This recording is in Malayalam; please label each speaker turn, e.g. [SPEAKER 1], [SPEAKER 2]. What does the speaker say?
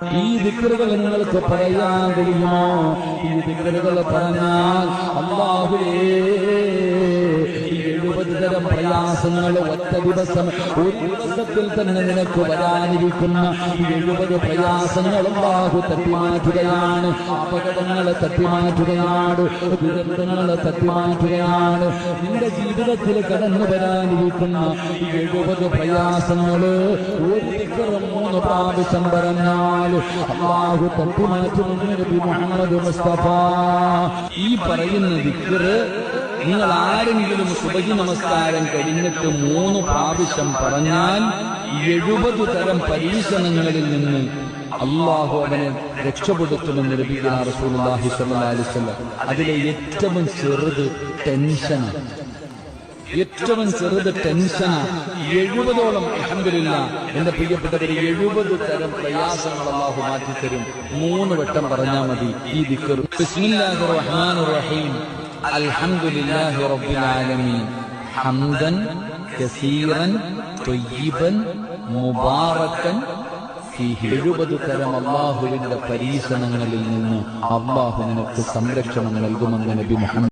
[SPEAKER 1] ഈ ദിക്കറുകൾ നിങ്ങൾക്ക് പറയാൻ കഴിയുമോ? ഈ ദിക്കറുകൾ പറഞ്ഞാൽ അള്ളാഹുലേ പ്രയാസങ്ങൾ ഒറ്റ ദിവസം ഒരു ദിവസത്തിൽ തന്നെ നിനക്ക് വരാനിരിക്കുന്ന എഴുപത് പ്രയാസങ്ങളും ബാഹു തട്ടിമാറ്റുകയാണ് അപകടങ്ങളെ തട്ടിമാറ്റുകയാണ് ദുരന്തങ്ങളെ തട്ടിമാറ്റുകയാണ്. നിന്റെ ജീവിതത്തിൽ കടന്നു വരാനിരിക്കുന്ന എഴുപത് പ്രയാസങ്ങൾ ഒരു മൂന്ന് പ്രാവശ്യം പറഞ്ഞാൽ അള്ളാഹു തട്ടിമാറ്റുമെന്ന് നബി മുഹമ്മദ് ഈ പറയുന്ന ദിക്കറ് നിങ്ങൾ ആരെങ്കിലും സുബഹി നമസ്കാരം കഴിഞ്ഞിട്ട് മൂന്ന് പ്രാവശ്യം പറഞ്ഞാൽ എഴുപത് തരം പരീക്ഷണങ്ങളിൽ നിന്ന് അള്ളാഹു അവനെ രക്ഷപ്പെടുത്തുമെന്ന് ലഭിക്കുന്ന അതിലെ ഏറ്റവും ചെറുത് ടെൻഷനാണ് ഏറ്റവും ചെറുത് ടെൻഷനാ എഴുപതോളം അഹങ്കരില്ല എന്റെ പ്രിയപ്പെട്ടവര് എഴുപത് തരം പ്രയാസങ്ങൾ അള്ളാഹു മാറ്റിത്തരും മൂന്ന് വട്ടം പറഞ്ഞാൽ മതി. ഈ ദിക്കർ. റഹ്മാൻ റഹീം. അൽഹംദുലില്ലാഹി റബ്ബിൽ ആലമീൻ. ഹംദൻ കസീറൻ ത്വയ്യിബൻ മുബാറക്കൻ ഫീഹി. എഴുപത് തരം അള്ളാഹുവിന്റെ പരീക്ഷണങ്ങളിൽ നിന്ന് അള്ളാഹു നിനക്ക് സംരക്ഷണം നൽകുമെന്ന് നബി മുഹമ്മദ്